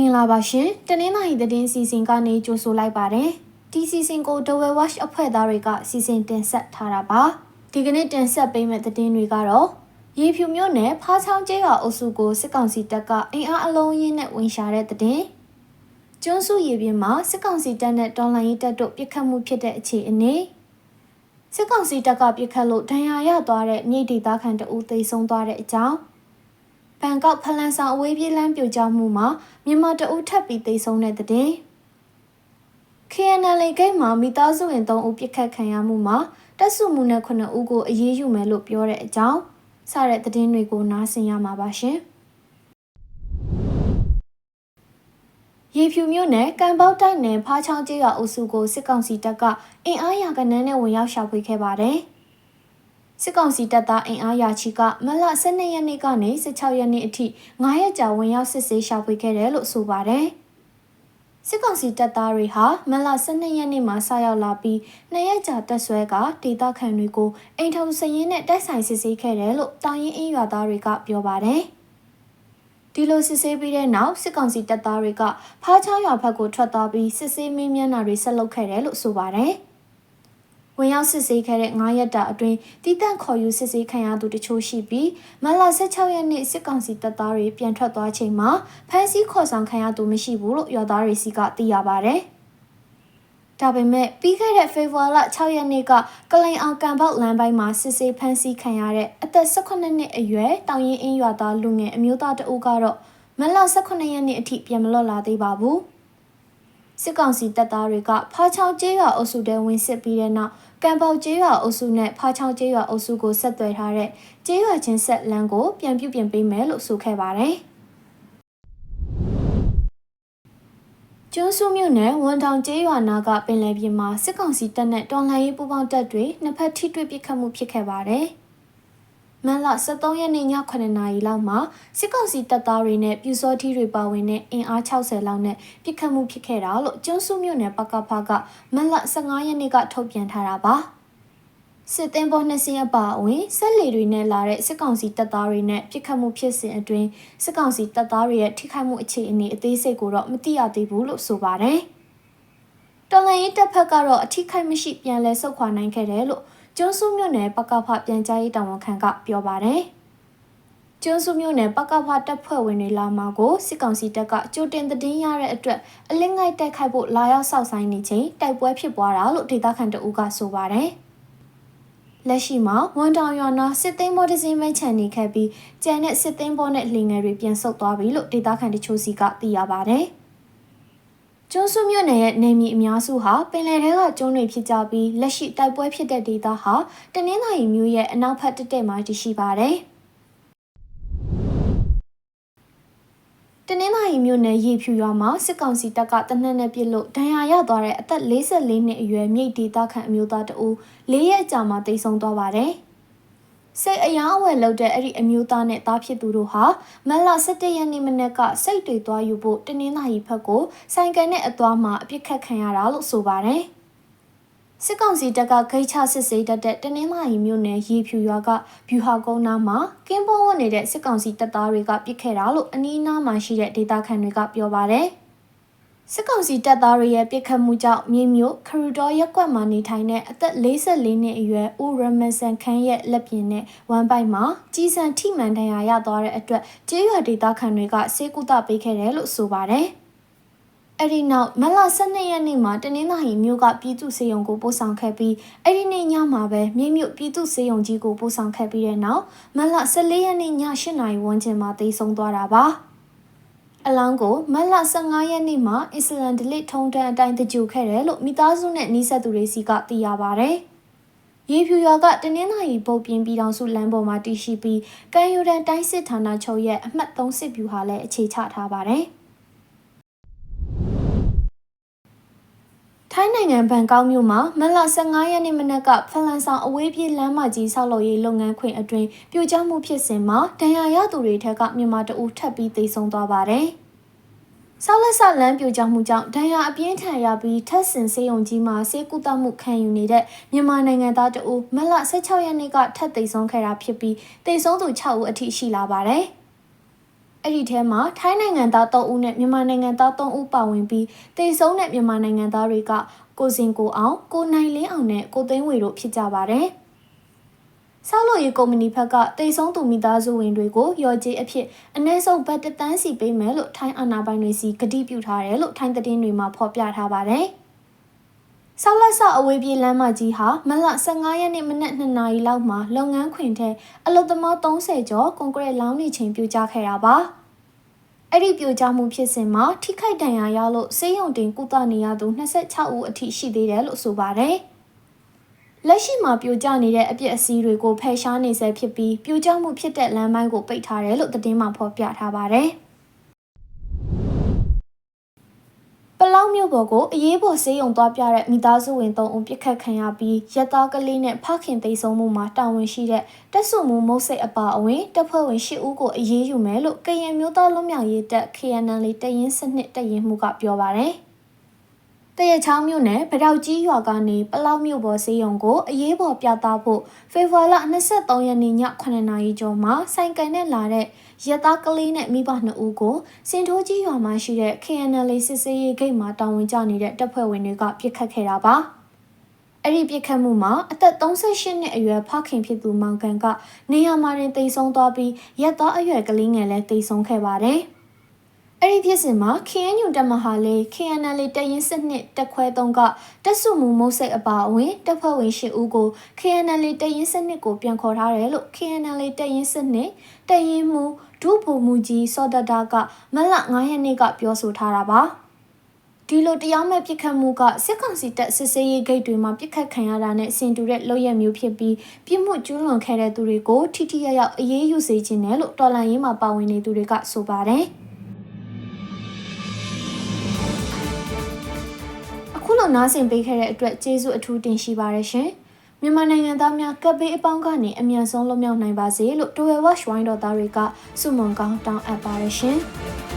မင်္ဂလာပါရှင်တနင်္လာရီသတင်းစီစဉ်ကနေကြိုဆိုလိုက်ပါတယ်ဒီစီစဉ်ကို Dowell Watch အဖွဲ့သားတွေကစီစဉ်တင်ဆက်ထားတာပါဒီကနေ့တင်ဆက်ပေးမယ့်သတင်းတွေကတော့ရေဖြူမြို့နယ်ဖားချောင်းကျေးရွာအုပ်စုကိုစစ်ကောင်စီတပ်ကအင်အားအလုံးရင်းနဲ့ဝင်ရှာတဲ့သတင်းကျွန်းစုရေပြင်မှာစစ်ကောင်စီတပ်နဲ့တော်လှန်ရေးတပ်တို့ပြစ်ခတ်မှုဖြစ်တဲ့အခြေအနေစစ်ကောင်စီတပ်ကပြစ်ခတ်လို့ဒဏ်ရာရသွားတဲ့မြေဒေသခံတအူးသိမ်းဆုံးသွားတဲ့အကြောင်း ဘန်ကောက်ဖလန်ဆောင်အဝေးပြေးလမ်းပြိုကျမှုမှာမြန်မာတအုပ်ထပ်ပြီးသိမ်းဆုံးတဲ့တဲ့ KNL ဂိတ်မှာမိသားစုဝင်3ဦးပြစ်ခတ်ခံရမှုမှာတပ်စုမှုနဲ့9ဦးကိုအရေးယူမယ်လို့ပြောတဲ့အကြောင်းစတဲ့သတင်းတွေကိုနားဆင်ရမှာပါရှင်။ရေဖြူမြို့နယ်ကံပေါက်တိုက်နယ်ဖားချောင်းကျေးရွာအုပ်စုကိုစစ်ကောင်စီတပ်ကအင်အားရာကနန်းနဲ့ဝင်ရောက်ရှာဖွေခဲ့ပါတယ်။ စစ်ကောင်စီတပ်သားအင်အားရာချီကမလ12ရက်နေ့ကနေ16ရက်နေ့အထိ9ရက်ကြာဝင်ရောက်စစ်ဆေးရှာဖွေခဲ့တယ်လို့ဆိုပါတယ်။စစ်ကောင်စီတပ်သားတွေဟာမလ12ရက်နေ့မှာစရောက်လာပြီးနှစ်ရက်ကြာတက်ဆွဲကဒေသခံတွေကိုအိမ်ထုံစရင်နဲ့တိုက်ဆိုင်စစ်ဆေးခဲ့တယ်လို့တောင်ရင်အင်းရွာသားတွေကပြောပါတယ်။ဒီလိုစစ်ဆေးပြီးတဲ့နောက်စစ်ကောင်စီတပ်သားတွေကဖားချောင်းရွာဘက်ကိုထွက်သွားပြီးစစ်ဆေးမင်းမြန်းတာတွေဆက်လုပ်ခဲ့တယ်လို့ဆိုပါတယ်။ ဝင်ရောက်စစ်ဆေးခဲ့တဲ့9ရက်တာအတွင်းတီးတန့်ခေါ်ယူစစ်ဆေးခံရသူတချို့ရှိပြီးမလ16ရက်နေ့စစ်ကောင်စီတပ်သားတွေပြန်ထွက်သွားချိန်မှာဖမ်းဆီးခေါ်ဆောင်ခံရသူမရှိဘူးလို့ရွာသားတွေစီကသိရပါဗျ။ဒါပေမဲ့ပြီးခဲ့တဲ့ဖေဖော်ဝါရီ6ရက်နေ့ကကလိန်အောင်ကံပေါက်လမ်းပိုင်းမှာစစ်ဆေးဖမ်းဆီးခံရတဲ့အသက်18နှစ်အရွယ်တောင်ရင်အင်းရွာသားလူငယ်အမျိုးသားတအုပ်ကတော့မလ18ရက်နေ့အထိပြန်မလွတ်လာသေးပါဘူး။ စစ်ကောင်စီတပ်သားတွေကဖားချောင်းကျေးရွာအုပ်စုတဲဝင်စစ်ပြီးတဲ့နောက်ကံပေါကျေးရွာအုပ်စုနဲ့ဖားချောင်းကျေးရွာအုပ်စုကိုဆက်သွယ်ထားတဲ့ကျေးရွာချင်းဆက်လမ်းကိုပြန်ပြုပြင်ပေးမယ်လို့ဆိုခဲ့ပါတယ်။ကျွန်းစုမြို့နယ်ဝန်တောင်ကျေးရွာနာကပင်လယ်ပြင်မှာစစ်ကောင်စီတပ်နဲ့တော်လှန်ရေးပူးပေါင်းတပ်တွေနှစ်ဖက်ထိတွေ့ပစ်ခတ်မှုဖြစ်ခဲ့ပါတယ်။ မန်လ23ရက်နေ့ည9နာရီလောက်မှာစစ်ကောင်စီတပ်သားတွေနဲ့ပြူစောထီးတွေပါဝင်တဲ့အင်အား60လောက်နဲ့ပစ်ခတ်မှုဖြစ်ခဲ့တာလို့ကျွန်းစုမြို့နယ်ပကဖကမန်လ15ရက်နေ့ကထုတ်ပြန်ထားတာပါစစ်သည်ဘောနှစ်စင်းအပါအဝင်ဆက်လီတွေနဲ့လာတဲ့စစ်ကောင်စီတပ်သားတွေနဲ့ပြစ်ခတ်မှုဖြစ်စဉ်အတွင်းစစ်ကောင်စီတပ်သားတွေရဲ့ထိခိုက်မှုအခြေအနေအသေးစိတ်ကိုတော့မသိရသေးဘူးလို့ဆိုပါတယ်။တော်လန်ရေးတပ်ဖက်ကတော့အထိခိုက်မရှိပြန်လဲဆုတ်ခွာနိုင်ခဲ့တယ်လို့ ကျွန်းစုမြို့နယ်ပကဖပြန်ကြားရေးတာဝန်ခံကပြောပါတယ်။ကျွန်းစုမြို့နယ်ပကဖတပ်ဖွဲ့ဝင်တွေလာမှာကိုစစ်ကောင်စီတပ်ကကြိုတင်သတင်းရတဲ့အတွက်အလင်းငိုက်တိုက်ခိုက်ဖို့လာရောက်စောက်ဆိုင်နေချိန်တိုက်ပွဲဖြစ်ပွားတာလို့ဒေသခံတအူးကဆိုပါတယ်။လက်ရှိမှာဝန်တောင်ရွာနာစစ်သိမ်းဘောတစင်းမဲချန်နေခဲ့ပြီးကျန်တဲ့စစ်သိမ်းဘောနဲ့လှင်ငယ်တွေပြန်ဆုတ်သွားပြီလို့ဒေသခံတချို့စီကသိရပါဗျ။ ကျွန်းစုမြို့နယ်ရဲ့နေမြေအများစုဟာပင်လယ်ထဲကကျွန်းတွေဖြစ်ကြပြီးလက်ရှိတိုက်ပွဲဖြစ်တဲ့ဒေသဟာတနင်္သာရီမြို့ရဲ့အနောက်ဘက်တက်တက်မှာတည်ရှိပါတယ်။တနင်္သာရီမြို့နယ်ရေဖြူရွာမှာစစ်ကောင်စီတပ်ကတနက်နဲ့ပြစ်လို့ဒဏ်ရာရသွားတဲ့အသက်44နှစ်အရွယ်မြိတ်ဒေသခံအမျိုးသားတဦး၄ရက်ကြာမှတိတ်ဆုံးသွားပါတယ်။ စိတ်အယောင်းအဝယ်လုပ်တဲ့အဲ့ဒီအမျိုးသားနဲ့သားဖြစ်သူတို့ဟာမလ17ရက်နေ့မနက်ကစိတ်တွေသွားယူဖို့တင်းနှင်းသားကြီးဖက်ကိုဆိုင်ကန်နဲ့အသွားမှာအပြစ်ခတ်ခံရတာလို့ဆိုပါတယ်။စစ်ကောင်စီတပ်ကဂိတ်ချစစ်ဆေးတတ်တဲ့တင်းနှင်းသားကြီးမြို့နယ်ရေဖြူရွာကဗျူဟာကုန်းနားမှာကင်းပေါ်ဝတ်နေတဲ့စစ်ကောင်စီတပ်သားတွေကပြစ်ခဲ့တာလို့အနီးနားမှာရှိတဲ့ဒေသခံတွေကပြောပါတယ်။ စစ်ကောင်စီတပ်သားတွေရဲ့ပစ်ခတ်မှုကြောင့်မြေမြို့ခရူတော်ရက်ကွက်မှာနေထိုင်တဲ့အသက်44နှစ်အရွယ်ဦးရမန်ဆန်ခန်းရဲ့လက်ပြင်နဲ့ဝမ်ပိုက်မှာကြီးစံထိမှန်ဒဏ်ရာရသွားတဲ့အတွက်ကျေးရွာဒေသခံတွေကစေကုသပေးခဲ့တယ်လို့ဆိုပါတယ်။အဲ့ဒီနောက်မလ12ရက်နေ့မှာတနင်္သာရီမြို့ကပြည်သူစေယုံကိုပို့ဆောင်ခဲ့ပြီးအဲ့ဒီနေ့ညမှာပဲမြေမြို့ပြည်သူစေယုံကြီးကိုပို့ဆောင်ခဲ့ပြီးတဲ့နောက်မလ14ရက်နေ့ည8နာရီဝန်းကျင်မှာတေဆုံးသွားတာပါ။ အလောင်းကိုမတ်လ15ရက်နေ့မှာအစ္စလမ်ဒလစ်ထုံတန်းအတိုင်းတကြိုခဲ့တယ်လို့မိသားစုနဲ့နှီးဆက်သူတွေစီကသိရပါဗျ။ရေဖြူရွာကတနင်္လာရီပုတ်ပြင်းပြည်တော်စုလမ်းပေါ်မှာတည်ရှိပြီးကံယူတန်တိုင်းစစ်ဌာနချုပ်ရဲ့အမှတ်3စစ်ဗျူဟာလည်းအခြေချထားပါတ ထိုင်းနိုင်ငံဘန်ကောက်မြို့မှာမလ15ရက်နေ့မနက်ကဖလန်ဆောင်အဝေးပြေးလမ်းမကြီးဆောက်လုပ်ရေးလုပ်ငန်းခွင်အတွင်းပြိုကျမှုဖြစ်စဉ်မှာဒဏ်ရာရသူတွေထက်ကမြန်မာတအူထပ်ပြီးသေဆုံးသွားပါတယ်။ဆောက်လက်ဆလမ်းပြိုကျမှုကြောင့်ဒဏ်ရာအပြင်းထန်ရပြီးထပ်ဆင်စေယုံကြီးမှာဆေးကုသမှုခံယူနေတဲ့မြန်မာနိုင်ငံသားတအူမလ16ရက်နေ့ကထပ်သေဆုံးခဲ့တာဖြစ်ပြီးသေဆုံးသူ6ဦးအထိရှိလာပါတယ်။ အဲ့ဒီထဲမှာထိုင်းနိုင်ငံသား3ဦးနဲ့မြန်မာနိုင်ငံသား3ဦးပါဝင်ပြီးတေဆုံးတဲ့မြန်မာနိုင်ငံသားတွေကကိုစင်ကိုအောင်ကိုနိုင်လင်းအောင်နဲ့ကိုသိန်းဝေတို့ဖြစ်ကြပါတယ်။ဆောက်လုပ်ရေးကုမ္ပဏီဘက်ကတေဆုံးသူမိသားစုဝင်တွေကိုရော်ကြေးအဖြစ်အ ਨੇ စုပ်ဘတ်တသန်းစီပေးမယ်လို့ထိုင်းအာဏာပိုင်တွေစီကတိပြုထားတယ်လို့ထိုင်းသတင်းတွေမှာဖော်ပြထားပါတယ်။ ဆောက်လက်ဆအဝေးပြေးလမ်းမကြီးဟာမလ15ရက်နေ့မနက်2နာရီလောက်မှာလုပ်ငန်းခွင်ထဲအလုသမား30ကျော်ကွန်ကရစ်လောင်းနေချိန်ပြိုကျခဲ့တာပါ။အဲ့ဒီပြိုကျမှုဖြစ်စဉ်မှာထိခိုက်ဒဏ်ရာရလို့ဆေးရုံတင်ကုသနေရသူ26ဦးအထိရှိသေးတယ်လို့ဆိုပါတယ်။လက်ရှိမှာပြိုကျနေတဲ့အပြစ်အစည်းတွေကိုဖယ်ရှားနေဆဲဖြစ်ပြီးပြိုကျမှုဖြစ်တဲ့လမ်းပိုင်းကိုပိတ်ထားတယ်လို့သတင်းမှာဖော်ပြထားပါတယ်။ ပလောင်မြို့ပေါ်ကိုအရေးပေါ်ဆေးရုံသွားပြတဲ့မိသားစုဝင်၃ဦးပြစ်ခတ်ခံရပြီးရက်သားကလေးနဲ့ဖခင်သိမ်းဆုံးမှုမှာတာဝန်ရှိတဲ့တက်ဆုမှုမုတ်စိတ်အပါအဝင်တပ်ဖွဲ့ဝင်၈ဦးကိုအရေးယူမယ်လို့ကရင်မျိုးသားလွတ်မြောက်ရေးတပ် KNL တရင်စနစ်တရင်မှုကပြောပါတယ်။ တရချောင်းမြို့နယ်ဗတောက်ကြီးရွာကနေပလောက်မြို့ပေါ်ဆေးရုံကိုအရေးပေါ်ပြသဖို့ဖေဖော်ဝါရီ23ရက်နေ့ည9:00နာရီကျော်မှာစိုင်ကန်နဲ့လာတဲ့ရက်သားကလေးနဲ့မိဘနှစ်ဦးကိုစင်ထိုးကြီးရွာမှာရှိတဲ့ KNL စစ်စေးရေးဂိတ်မှာတာဝန်ကျနေတဲ့တပ်ဖွဲ့ဝင်တွေကပြစ်ခတ်ခဲ့တာပါ။အဲ့ဒီပြစ်ခတ်မှုမှာအသက်38နှစ်အရွယ်ဖခင်ဖြစ်သူမောင်ကန်ကနေရာမှာတင်တိတ်ဆုံးသွားပြီးရက်သားအရွယ်ကလေးငယ်လည်းတိတ်ဆုံးခဲ့ပါတယ်။ အဲ့ဒီဖြစ်စဉ်မှာ KNU တပ်မဟာလေး KNL တရင်စစ်နှစ်တက်ခွဲသုံးကတက်စုမှုမုတ်စိတ်အပါအဝင်တပ်ဖွဲ့ဝင်၈ဦးကို KNL တရင်စစ်နှစ်ကိုပြန်ခေါ်ထားတယ်လို့ KNL တရင်စစ်နှစ်တရင်မှုဒုဗိုလ်မှူးကြီးစောဒတာကမလ9ရက်နေ့ကပြောဆိုထားတာပါဒီလိုတရားမဲ့ပြစ်ခတ်မှုကစစ်ကောင်စီတပ်စစ်ဆေးရေးဂိတ်တွေမှာပြစ်ခတ်ခံရတာနဲ့ဆင်တူတဲ့လုပ်ရမျိုးဖြစ်ပြီးပြစ်မှုကျူးလွန်ခဲ့တဲ့သူတွေကိုထိထိရောက်ရောက်အရေးယူစေခြင်းနဲ့လို့တော်လန်ရေးမှာပါဝင်နေသူတွေကဆိုပါတယ်။ အခုလိုနားဆင်ပေးခဲ့တဲ့အတွက်ကျေးဇူးအထူးတင်ရှိပါတယ်ရှင်။မြန်မာနိုင်ငံသားများကပ်ဘေးအပေါင်းကနေအမြန်ဆုံးလွတ်မြောက်နိုင်ပါစေလို့တော်ဝဲဝါရှ်ဝိုင်းတော်သားတွေကဆုမွန်ကောင်းတောင်းအပ်ပါတယ်ရှင်။